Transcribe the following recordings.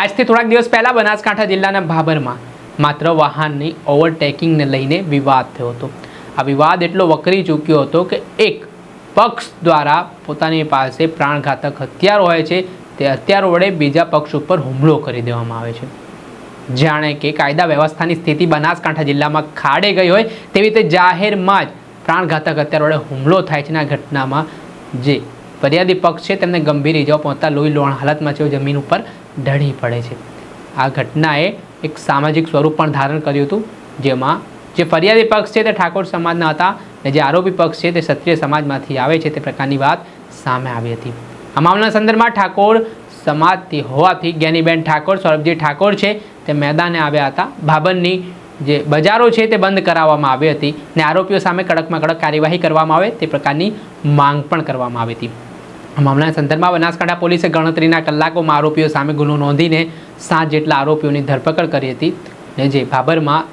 આજથી થોડાક દિવસ પહેલા બનાસકાંઠા જિલ્લાના ભાભરમાં માત્ર વાહનની ઓવરટેકિંગને લઈને વિવાદ થયો હતો. આ વિવાદ એટલો વકરી ચૂક્યો હતો કે એક પક્ષ દ્વારા પોતાની પાસે પ્રાણઘાતક હથિયારો હોય છે, તે હથિયારો વડે બીજા પક્ષ ઉપર હુમલો કરી દેવામાં આવે છે. જાણે કે કાયદા વ્યવસ્થાની સ્થિતિ બનાસકાંઠા જિલ્લામાં ખાડે ગઈ હોય, તેવી રીતે જાહેરમાં જ પ્રાણઘાતક હત્યાર વડે હુમલો થાય છે. આ ઘટનામાં જે ફરિયાદી પક્ષ છે, તેમને ગંભીર ઇજાઓ પહોંચતા લોહી લોણ હાલતમાં છે. જમીન ઉપર ઢળી પડે છે. આ ઘટનાએ એક સામાજિક સ્વરૂપ પણ ધારણ કર્યું હતું, જેમાં જે ફરિયાદી પક્ષ છે તે ઠાકોર સમાજના હતા અને જે આરોપી પક્ષ છે તે ક્ષત્રિય સમાજમાંથી આવે છે તે પ્રકારની વાત સામે આવી હતી. આ મામલાના સંદર્ભમાં ઠાકોર સમાજથી હોવાથી જ્ઞાનીબેન ઠાકોર સૌરભજી ઠાકોર છે તે મેદાને આવ્યા હતા. ભાબનની જે બજારો છે તે બંધ કરાવવામાં આવી હતી અને આરોપીઓ સામે કડકમાં કડક કાર્યવાહી કરવામાં આવે તે પ્રકારની માંગ પણ કરવામાં આવી હતી. મામલાના સંદર્ભમાં બનાસકાંઠા પોલીસે ગણતરીના કલાકોમાં આરોપીઓ સામે ગુનો નોંધીને સાત જેટલા આરોપીઓની ધરપકડ કરી હતી ને જે ભાભરમાં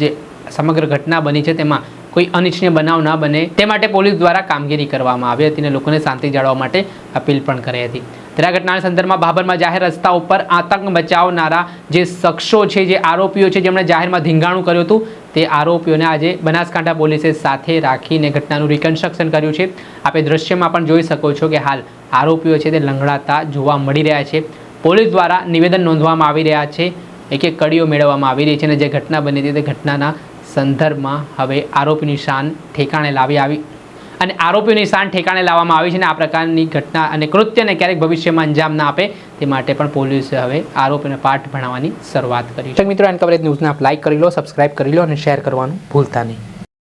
જે સમગ્ર ઘટના બની છે તેમાં કોઈ અનિચ્છનીય બનાવ ન બને. તે માટે પોલીસ દ્વારા કામગીરી કરવામાં આવી હતી અને લોકોને શાંતિ જાળવવા માટે અપીલ પણ કરી હતી. ત્યારે ઘટનાના સંદર્ભમાં ભાભરમાં જાહેર રસ્તા ઉપર આતંક મચાવનારા જે શખ્સો છે, જે આરોપીઓ છે, જેમણે જાહેરમાં ધીંગાણું કર્યું હતું, તે આરોપીઓને આજે બનાસકાંઠા પોલીસે સાથે રાખીને ઘટનાનું રિકન્સ્ટ્રક્શન કર્યું છે. આપણે દ્રશ્યમાં પણ જોઈ શકો છો કે હાલ આરોપીઓ છે, તે લંગડાતા જોવા મળી રહ્યા છે. પોલીસ દ્વારા નિવેદન નોંધવામાં આવી રહ્યા છે એક એક કડીઓ મેળવવામાં આવી રહી છે અને જે ઘટના બની હતી તે ઘટનાના સંદર્ભમાં હવે આરોપીની શાન ઠેકાણે લાવી આવી અને આરોપીઓની શાન ઠેકાણે લાવવામાં આવી છે અને આ પ્રકારની ઘટના અને કૃત્યને ક્યારેક ભવિષ્યમાં અંજામ ના આપે તે માટે પણ પોલીસે હવે આરોપીને પાઠ ભણાવવાની શરૂઆત કરી છે. મિત્રો, એન કવરેજ ન્યૂઝને આપ લાઇક કરી લો સબસ્ક્રાઇબ કરી લો અને શેર કરવાનું ભૂલતા નહીં.